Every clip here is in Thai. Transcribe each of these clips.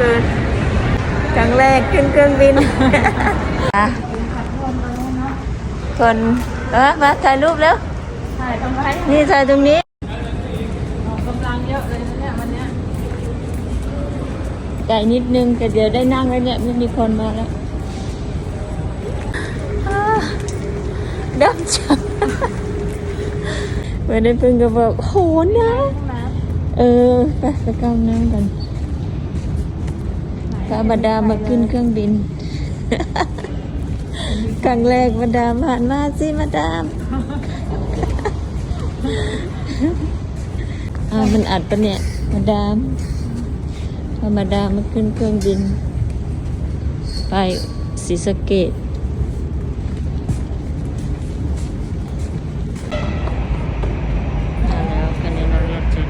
ถึงเช้าเกินครั้งแรกขึ้นเครื่องบินอะคนเออมาถ่ายรูปแล้ว ถ่ายทำไมนี่ถ่ายตรงนี้ออกกำลังเยอะเลยนะเนี่ยวันเนี้ยใจนิดนึงแต่เดี๋ยวได้นั่งแล้วเนี่ยไม่มีคนมาแล้วอ่าดำจังเมื่อได้เพิ่งก็บอกโหนะ เออไปไปเข้าห้องน้ำกัน พามาดามาขึ้นเครื่องบิน ครั้งแรกมาดามผ่านมาสิมาดามอ่ามันอัดปะเนี่ยมาดามพามาดามมาขึ้นเครื่องบิน ไปศรีสะเกดมาแล้วกันในนรกจัด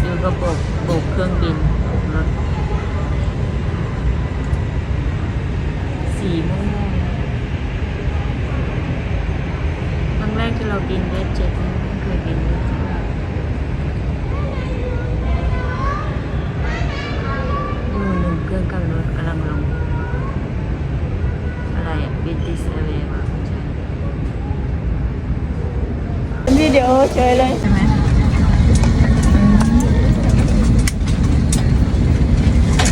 เดี๋ยวก็โบกโบกเครื่องบินโบกรถสีม่วงๆครั้งแรกที่เราบินเวทเจ็ตไม่เคยบินเวทเจ็ตดูหนึ่งเครื่องกำลังกำลังลง อะไรอะบินติสเอเวย์วะวิดีโอ เฉยเลยใช่ไหม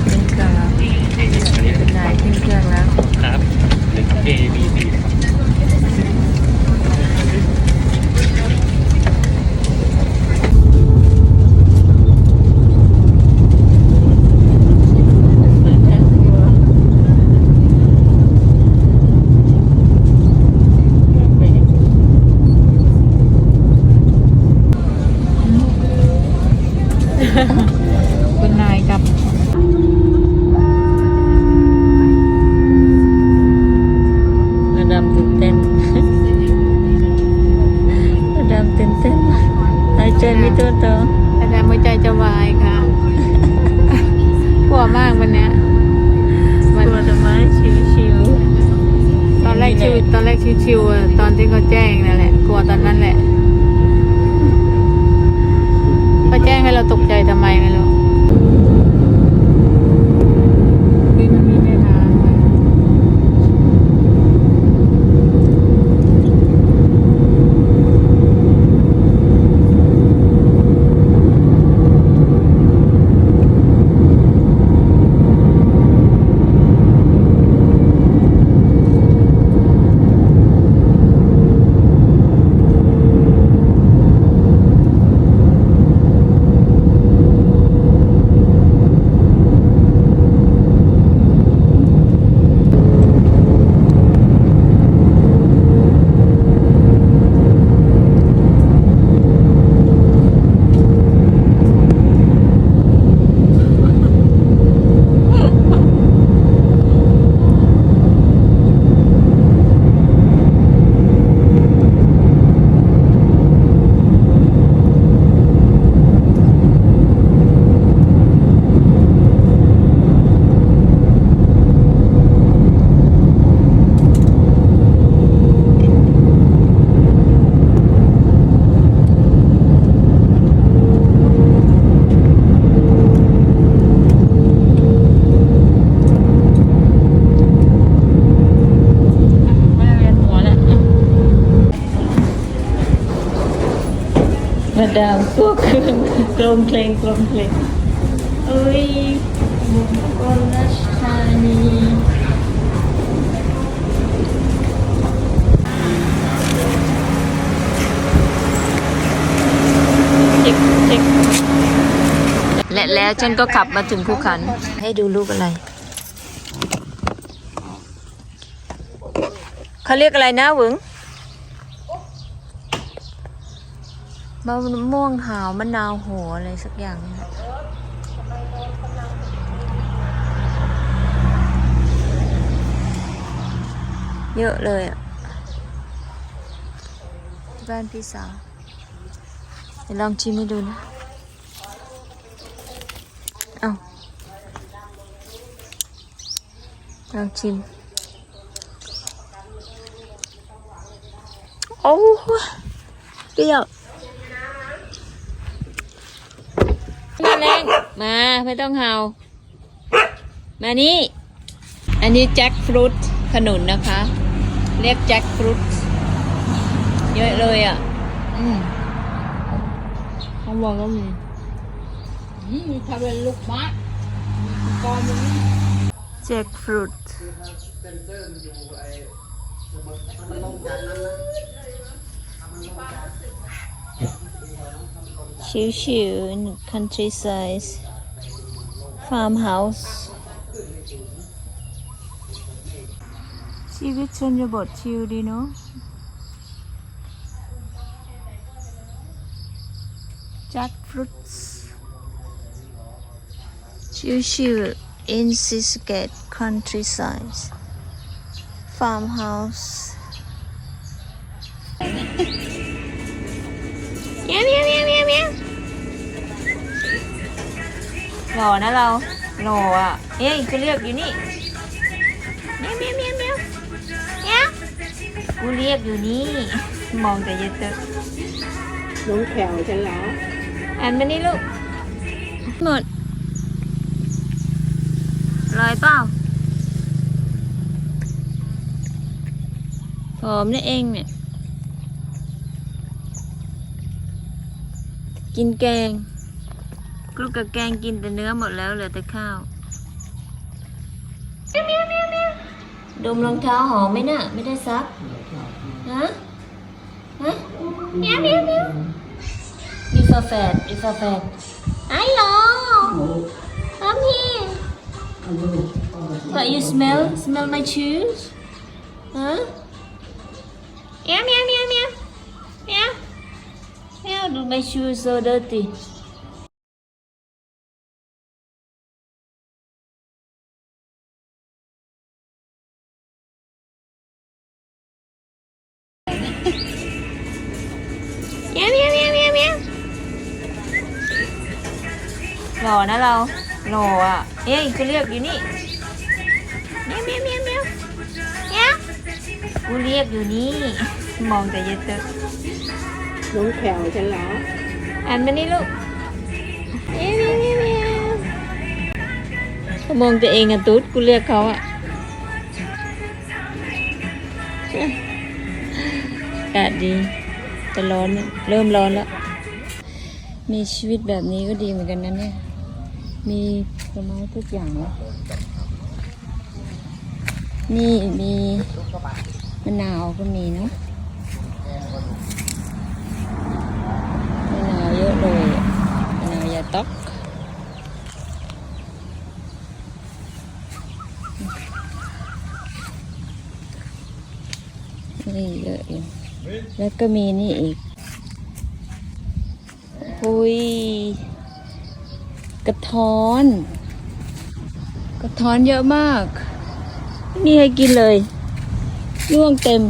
ขึ้นเครื่องแล้วเป็นนายขึ้นเครื่องแล้ว ครับหนึ่ง A B C ชิวๆตอนที่เขาแจ้งนั่นแหละ กลัวตอนนั้นแหละเขาแจ้งให้เราตกใจทำไมไม่รู้ ดามตัวเครื่องกลมเพลงกลมเพลงเอ้ยมุกบอลราชธานีเช็คเช็คและแล้วฉันก็ขับมาถึงภูขัน ให้ดูลูกอะไร เขาเรียกอะไรนะหวึง มะม่วงหาวมะนาวโหอะไรสักอย่างนี่แหละเยอะเลยอะที่บ้านพี่สาวเดี๋ยวลองชิมให้ดูนะ เอาลองชิม โอ้เปรี้ยวมาแรง มาไม่ต้องเห่า มานี่ อันนี้แจ็คฟรุตขนุนนะคะ เรียกแจ็คฟรุตเยอะเลยอะ อืมข้างบนก็มีนี่ทำเป็นลูกมะกอนมันแจ็คฟรุตชิวๆ in countryside farmhouse ชีวิตชนบทชิลดีเนาะ jackfruits ชิวๆ in Sisket countryside farmhouse เมียวเมียวเมียวเมียวเมี หล่อนะเราหล่ออะเฮ้ยกูเรียกอยู่นี่เมียวเมียวเมียวเมียวเมียวกูเรียกอยู่นี่ มองแต่เยอะเตอะน้องแขวฉันแล้วอ่านมานี่ลูกหมดลอยเปล่าหอมนี่เองเนี่ย กินแกง กลูกกับแกงกินแต่เนื้อหมดแล้วเหลือแต่ข้าวแมวแมวแมวดมรองเท้าหอมไหมน่ะ ไม่ได้ซัก ฮะ ฮะเมียวเมียวเมียวมีฝาแฟดมีฝาแฝดไอ้หลงทำพี่ But you smell smell my shoes ฮะเมียวเมียวเมียวเมียวเมียวดู my shoes so dirty เราหล่ออะเอ้ยกูเรียกอยู่นี่เมียวเมียวเมียวเมียวเมียวกูเรียกอยู่นี่ มองแต่เยอะเตอะน้องแขวฉันแล้วอ่านมานี่ลูกเมียวเมียวเมียวเมียวเขามองตัวเองอะตุ๊ดกูเรียกเขาอะอากาศดีแต่ร้อนนะเริ่มร้อนแล้ว มีชีวิตแบบนี้ก็ดีเหมือนกันนะเนี่ย มีผลไม้ทุกอย่างเลยนี่มีมะนาวก็มีเนาะมะนาวเยอะเลยมะนาวยาต๊อกนี่เยอะอยู่แล้วก็มีนี่อีกหุย กระท้อน กระท้อนเยอะมากนี่ให้กินเลยร่วงเต็ม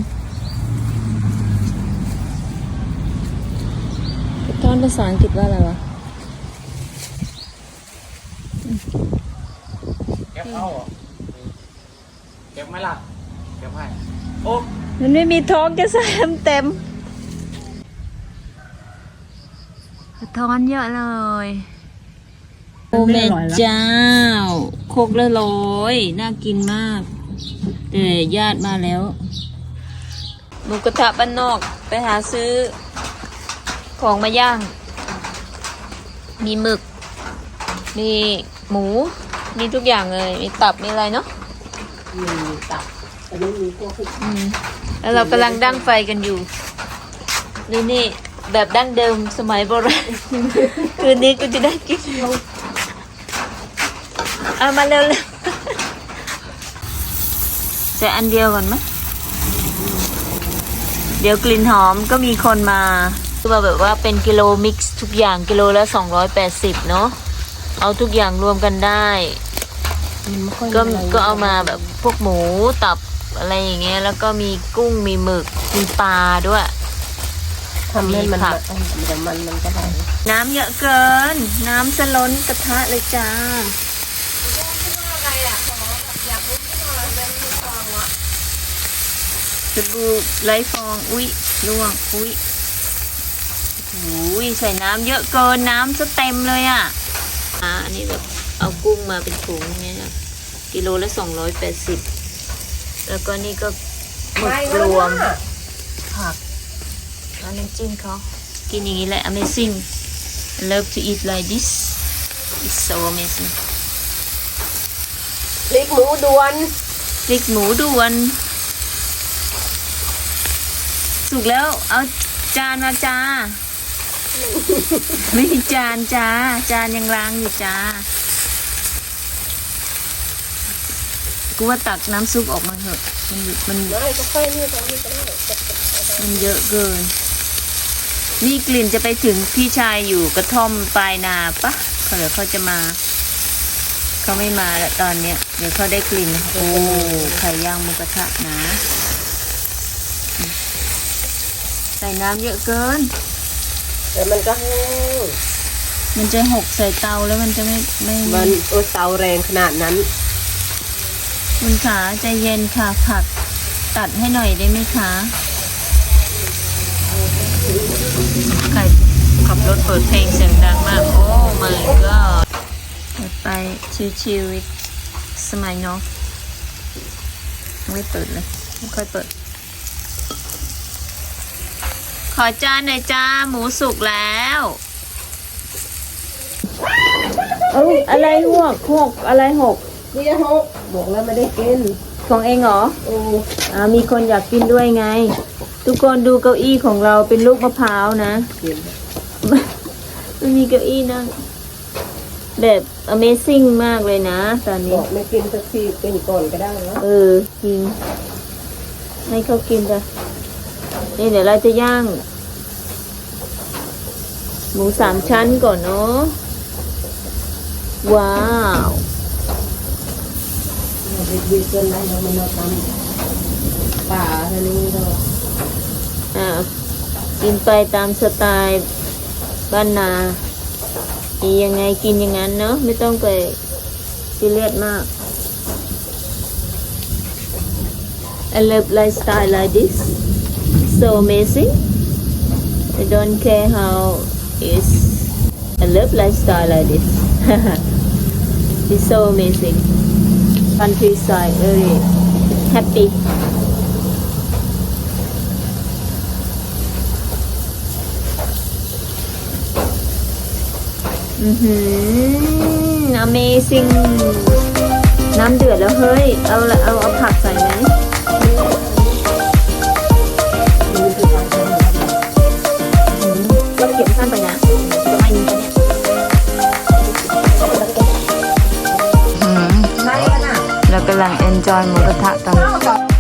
กระท้อนภาษาอังกฤษว่าอะไรวะเก็บเอาเหรอเก็บไหมล่ะ เก็บให้โอ้มันไม่มีท้องจะใส่เต็มกระท้อนเยอะเลย โอ้แม่เจ้า โคกละร้อยน่ากินมาก แต่ญาติมาแล้วหมูกระทะบ้านนอกไปหาซื้อ ของมาย่าง มีหมึก มีหมู มีทุกอย่างเลย มีตับ มีอะไรเนาะมีตับแต่ไม่มีพวกอืมแล้วเรากำลังดั้งไฟกันอยู่ นี่นี่แบบดั้งเดิมสมัยโบราณ คืนนี้ก็จะได้กิน เอามาเร็วเลยใส่อันเดียวก่อนไหมเดี๋ยวกลิ่นหอมก็มีคนมาคือว่าแบบว่าเป็นกิโลมิกซ์ทุกอย่างกิโลละ280 เนาะเอาทุกอย่างรวมกันได้ก็ก็เอามาแบบพวกหมูตับอะไรอย่างเงี้ย แล้วก็มีกุ้งมีหมึกมีปลาด้วยทำให้มันผักเดี๋ยวมันมันก็ได้น้ำเยอะเกิน น้ำจะล้นกระทะเลยจ้า สบู่ไร้ฟองอุ๊ยล่วงอุ๊ยอุ้ยใส่น้ำเยอะเกินน้ำจะเต็มเลยอะอ่าอันนี้แบบเอากุ้งมาเป็นถุงเนี่ยนะกิโลละสองร้อยแปดสิบแล้วก็นี่ก็หมึกรวมผักอันน้ำจิ้มเขากินอย่างนี้แหละ amazing I love to eat like this it's so amazing พริกหมูด่วนพริกหมูด่วน สุกแล้ว เอาจานมาจ้า ไม่มีจานจ้า จานยังล้างอยู่จ้า กูว่าตักน้ำซุปออกมาเถอะ มันมันไม่ก็ค่อยนี่ตอนนี้ก็ได้มันเยอะเกิน นี่กลิ่นจะไปถึงพี่ชายอยู่กระท่อมปลายนาปะเขาเดี๋ยวเขาจะมา เขาไม่มาแล้วตอนเนี้ย เดี๋ยวเขาได้กลิ่น โอ้ไข่ย่างหมูกระทะนะ ใส่น้ำเยอะเกิน เดี๋ยวมันก็แห้งมันจะหกใส่เตาแล้วมันจะไม่ไม่มันโอ้เตาแรงขนาดนั้น คุณขาใจเย็นค่ะผักตัดให้หน่อยได้ไหมคะใครขับรถเปิดเพลงเสียงดังมาก โอ้ my god ไปชิวๆสมัยเนาะไม่เปิดเลย ไม่ค่อยเปิด ขอจานหน่อยจ้า หมูสุกแล้วเอ้อะไรหกหกอะไรหกนี่ฮกบอกแล้วไม่ได้กินของเองเหรอโอ้อ่ามีคนอยากกินด้วยไง ทุกคนดูเก้าอี้ของเราเป็นลูกมะพร้าวนะกินมันมีเก้าอี้นั่งแบบ Amazing มากเลยนะ ตอนบนี้อกไม่กินสักทีเป็นก่อนก็ได้นะเออจริงให้เขากินจ้ะ นี่เดี๋ยวเราจะย่าง หมูสามชั้นก่อนเนาะ ว้าวเด็กดีเกินไรเรามันมาทำป่าท่านี้ก็อ่ากินไปตามสไตล์บ้านนามียังไงกินอย่างนั้นเนาะไม่ต้องไปซีเรียสมาก I love lifestyle like this so amazing I don't care how is I love lifestyle like this it's so amazing countryside very happy อือหือ Amazing น้ำเดือดแล้วเฮ้ย เอาละเอาเอาผักใส่ไหม lang enjoy mo the.